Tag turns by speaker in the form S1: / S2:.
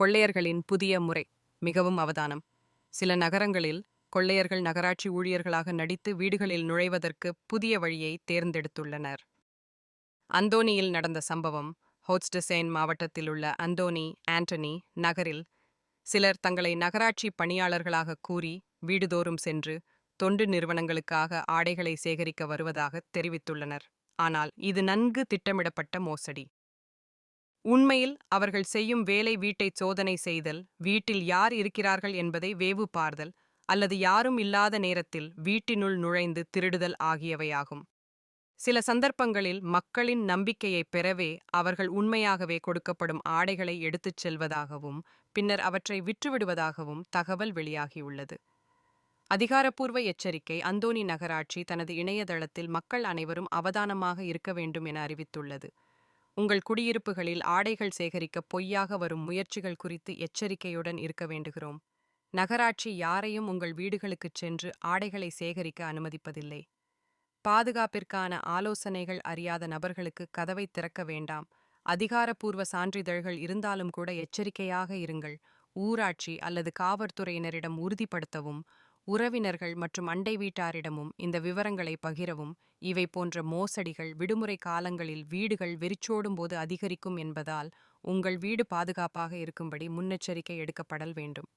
S1: கொள்ளையர்களின் புதிய முறை மிகவும் அவதானம். சில நகரங்களில் கொள்ளையர்கள் நகராட்சி ஊழியர்களாக நடித்து வீடுகளில் நுழைவதற்கு புதிய வழியை தேர்ந்தெடுத்துள்ளனர். அந்தோனியில் நடந்த சம்பவம் ஹோட்ஸ்டசேன் மாவட்டத்தில் உள்ள அந்தோனி ஆண்டனி நகரில் சிலர் தங்களை நகராட்சி பணியாளர்களாக கூறி வீடுதோறும் சென்று தொண்டு நிறுவனங்களுக்காக ஆடைகளை சேகரிக்க வருவதாக தெரிவித்துள்ளனர். ஆனால் இது நன்கு திட்டமிடப்பட்ட மோசடி. உண்மையில் அவர்கள் செய்யும் வேலை வீட்டை சோதனை செய்தல் வீட்டில் யார் இருக்கிறார்கள் என்பதை வேவு பார்தல் அல்லது யாரும் இல்லாத நேரத்தில் வீட்டினுள் நுழைந்து திருடுதல் ஆகியவையாகும். சில சந்தர்ப்பங்களில் மக்களின் நம்பிக்கையை பெறவே அவர்கள் உண்மையாகவே கொடுக்கப்படும் ஆடைகளை எடுத்துச் செல்வதாகவும் பின்னர் அவற்றை விற்றுவிடுவதாகவும் தகவல் வெளியாகியுள்ளது. அதிகாரப்பூர்வ எச்சரிக்கை அந்தோனி நகராட்சி தனது இணையதளத்தில் மக்கள் அனைவரும் அவதானமாக இருக்க வேண்டும் என அறிவித்துள்ளது. உங்கள் குடியிருப்புகளில் ஆடைகள் சேகரிக்க பொய்யாக வரும் முயற்சிகள் குறித்து எச்சரிக்கையுடன் இருக்க வேண்டுகிறோம். நகராட்சி யாரையும் உங்கள் வீடுகளுக்குச் சென்று ஆடைகளை சேகரிக்க அனுமதிப்பதில்லை. பாதுகாப்பிற்கான ஆலோசனைகள் அறியாத நபர்களுக்கு கதவை திறக்க வேண்டாம். அதிகாரப்பூர்வ சான்றிதழ்கள் இருந்தாலும் கூட எச்சரிக்கையாக இருங்கள். ஊராட்சி அல்லது காவல்துறையினரிடம் உறுதிப்படுத்தவும். உறவினர்கள் மற்றும் அண்டை வீட்டாரிடமும் இந்த விவரங்களை பகிரவும். இவை போன்ற மோசடிகள் விடுமுறை காலங்களில் வீடுகள் வெறிச்சோடும் போது அதிகரிக்கும் என்பதால் உங்கள் வீடு பாதுகாப்பாக இருக்கும்படி முன்னெச்சரிக்கை எடுக்கப்படல் வேண்டும்.